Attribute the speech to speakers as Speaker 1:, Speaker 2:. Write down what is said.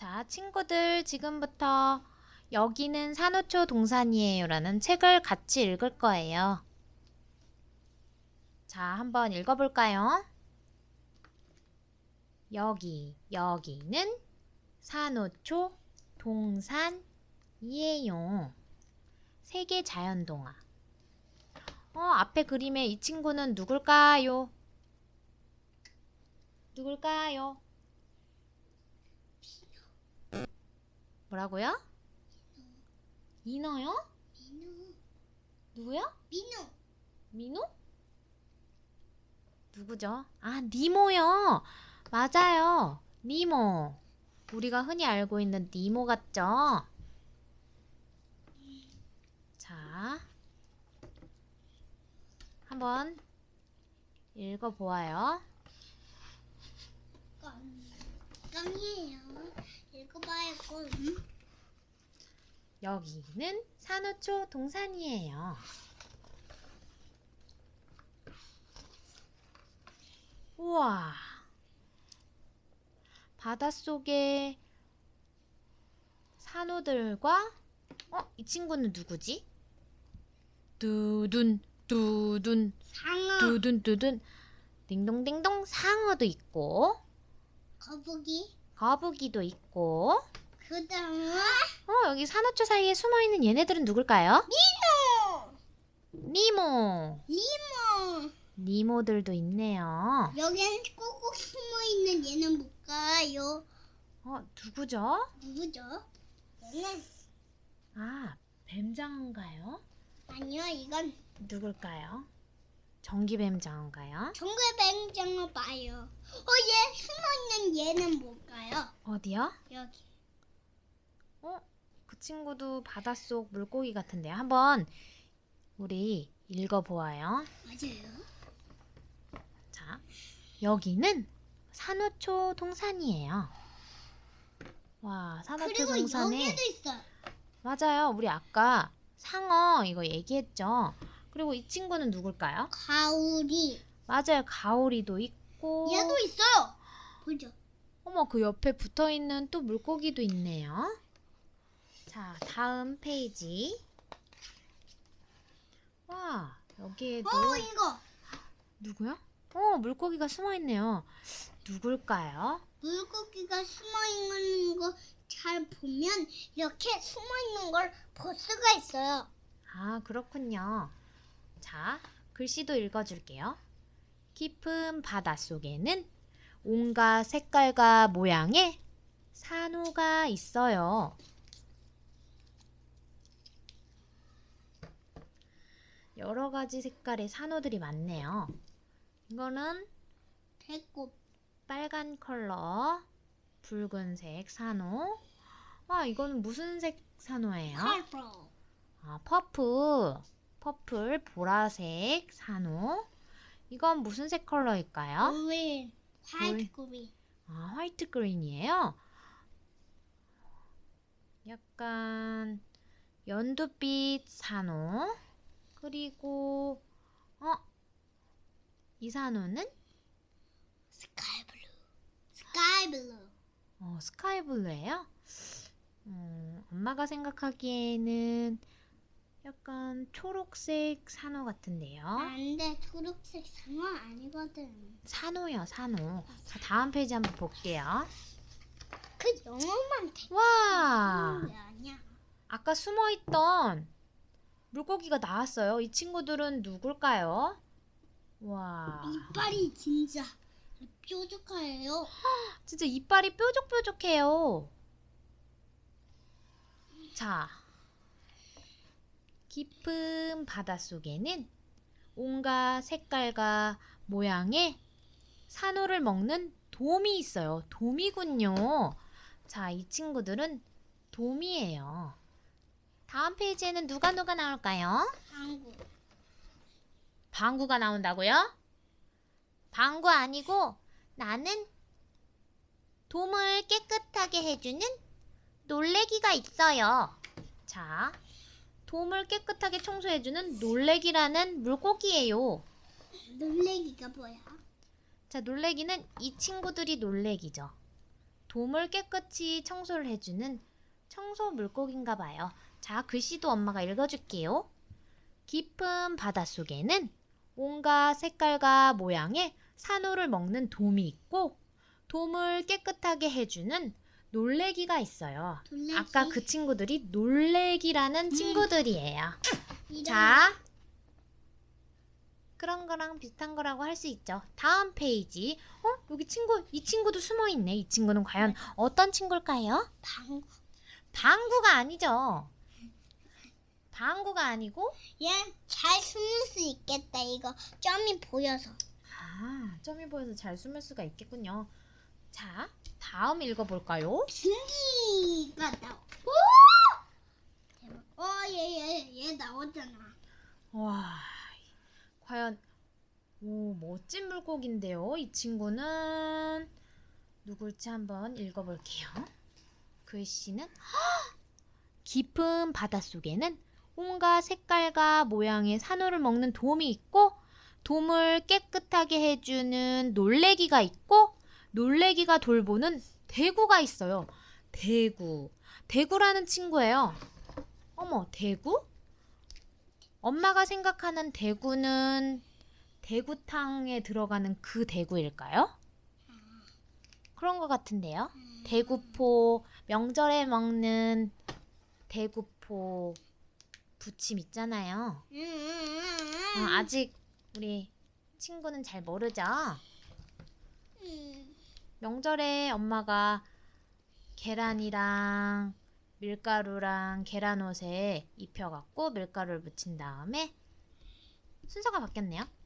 Speaker 1: 자, 친구들 지금부터 여기는 산호초 동산이에요 라는 책을 같이 읽을 거예요. 자, 한번 읽어볼까요? 여기, 여기는 산호초 동산이에요. 세계 자연동화. 어, 앞에 그림에 이 친구는 누굴까요? 누굴까요? 뭐라고요? 인어요?
Speaker 2: 민우,
Speaker 1: 누구요?
Speaker 2: 민우,
Speaker 1: 민호? 누구죠? 아, 니모요. 맞아요. 니모. 우리가 흔히 알고 있는 니모 같죠? 자, 한번 읽어보아요.
Speaker 2: 껌, 껌이에요.
Speaker 1: 여기는 산호초 동산이에요. 우와. 바닷속에 산호들과 어, 이 친구는 누구지? 두둔 두둔
Speaker 2: 상어,
Speaker 1: 두둔 두둔 딩동딩동 상어도 있고
Speaker 2: 거북이,
Speaker 1: 거북이도 있고
Speaker 2: 그 다음에
Speaker 1: 어, 여기 산호초 사이에 숨어 있는 얘네들은 누굴까요?
Speaker 2: 민우,
Speaker 1: 니모.
Speaker 2: 리모.
Speaker 1: 니모들도 있네요.
Speaker 2: 여기는 꼭꼭 숨어 있는 얘는 뭘까요?
Speaker 1: 어, 누구죠?
Speaker 2: 누구죠? 얘는
Speaker 1: 아, 뱀장어인가요?
Speaker 2: 아니요, 이건
Speaker 1: 누굴까요? 전기뱀장어인가요?
Speaker 2: 정글뱅장어 봐요. 어, 얘 숨어 있는 얘는 뭘까요?
Speaker 1: 어디요?
Speaker 2: 여기.
Speaker 1: 어, 그 친구도 바닷속 물고기 같은데요. 한번 우리 읽어보아요.
Speaker 2: 맞아요.
Speaker 1: 자, 여기는 산호초 동산이에요. 와, 산호초
Speaker 2: 그리고
Speaker 1: 동산에
Speaker 2: 여기도 있어요.
Speaker 1: 맞아요. 우리 아까 상어 이거 얘기했죠. 그리고 이 친구는 누굴까요?
Speaker 2: 가오리.
Speaker 1: 맞아요. 가오리도 있고.
Speaker 2: 얘도 있어요. 보죠.
Speaker 1: 어머, 그 옆에 붙어 있는 또 물고기도 있네요. 자, 다음 페이지. 와, 여기에도
Speaker 2: 어, 이거.
Speaker 1: 누구야? 어, 물고기가 숨어 있네요. 누굴까요?
Speaker 2: 물고기가 숨어 있는 거 잘 보면 이렇게 숨어 있는 걸 볼 수가 있어요.
Speaker 1: 아, 그렇군요. 자, 글씨도 읽어줄게요. 깊은 바닷속에는 온갖 색깔과 모양의 산호가 있어요. 여러 가지 색깔의 산호들이 많네요. 이거는
Speaker 2: 배꼽.
Speaker 1: 빨간 컬러, 붉은색 산호. 아, 이거는 무슨 색 산호예요?
Speaker 2: 컬러.
Speaker 1: 아, 퍼프, 퍼플, 보라색, 산호. 이건 무슨 색 컬러일까요?
Speaker 2: 그린. 화이트 그린.
Speaker 1: 아, 화이트 그린이에요. 약간 연두빛 산호. 그리고 어, 이 산호는
Speaker 2: 스카이 블루. 스카이 블루.
Speaker 1: 어, 스카이 블루예요. 음, 엄마가 생각하기에는 약간 초록색 산호 같은데요.
Speaker 2: 안돼 초록색 상어 아니거든.
Speaker 1: 산호요, 산호. 자, 다음 페이지 한번 볼게요.
Speaker 2: 그 영어만 대.
Speaker 1: 와!
Speaker 2: 게 아니야.
Speaker 1: 아까 숨어 있던 물고기가 나왔어요. 이 친구들은 누굴까요? 와.
Speaker 2: 이빨이 진짜 뾰족해요.
Speaker 1: 진짜 이빨이 뾰족뾰족해요. 자. 깊은 바닷속에는 온갖 색깔과 모양의 산호를 먹는 돔이 있어요. 돔이군요. 자, 이 친구들은 돔이에요. 다음 페이지에는 누가 누가 나올까요?
Speaker 2: 한국.
Speaker 1: 방구가 나온다고요? 방구 아니고 나는 돔을 깨끗하게 해주는 놀래기가 있어요. 자, 돔을 깨끗하게 청소해주는 놀래기라는 물고기예요.
Speaker 2: 놀래기가 뭐야?
Speaker 1: 자, 놀래기는 이 친구들이 놀래기죠. 돔을 깨끗이 청소를 해주는 청소 물고기인가 봐요. 자, 글씨도 엄마가 읽어줄게요. 깊은 바닷속에는 온갖 색깔과 모양의 산호를 먹는 돔이 있고 돔을 깨끗하게 해주는 놀래기가 있어요.
Speaker 2: 돌레기.
Speaker 1: 아까 그 친구들이 놀래기라는 친구들이에요.
Speaker 2: 이런
Speaker 1: 자, 그런 거랑 비슷한 거라고 할 수 있죠. 다음 페이지. 어? 여기 친구, 이 친구도 숨어 있네. 이 친구는 과연 어떤 친구일까요?
Speaker 2: 방구.
Speaker 1: 방구가 아니죠. 방구가 아니고
Speaker 2: 얘잘 숨을 수 있겠다. 이거 점이 보여서.
Speaker 1: 아, 점이 보여서 잘 숨을 수가 있겠군요. 자, 다음 읽어볼까요?
Speaker 2: 빙기가 나와. 오! 대박. 어, 얘, 얘, 얘 나왔잖아.
Speaker 1: 와, 과연 오 멋진 물고기인데요. 이 친구는 누굴지 한번 읽어볼게요. 글씨는 헉! 깊은 바닷속에는 온갖 색깔과 모양의 산호를 먹는 돔이 있고 돔을 깨끗하게 해주는 놀래기가 있고 놀래기가 돌보는 대구가 있어요. 대구. 대구라는 친구예요. 어머, 대구? 엄마가 생각하는 대구는 대구탕에 들어가는 그 대구일까요? 그런 것 같은데요. 대구포, 명절에 먹는 대구포 부침 있잖아요. 어, 아직 우리 친구는 잘 모르죠?
Speaker 2: 음.
Speaker 1: 명절에 엄마가 계란이랑 밀가루랑 계란옷에 입혀갖고 밀가루를 묻힌 다음에 순서가 바뀌었네요.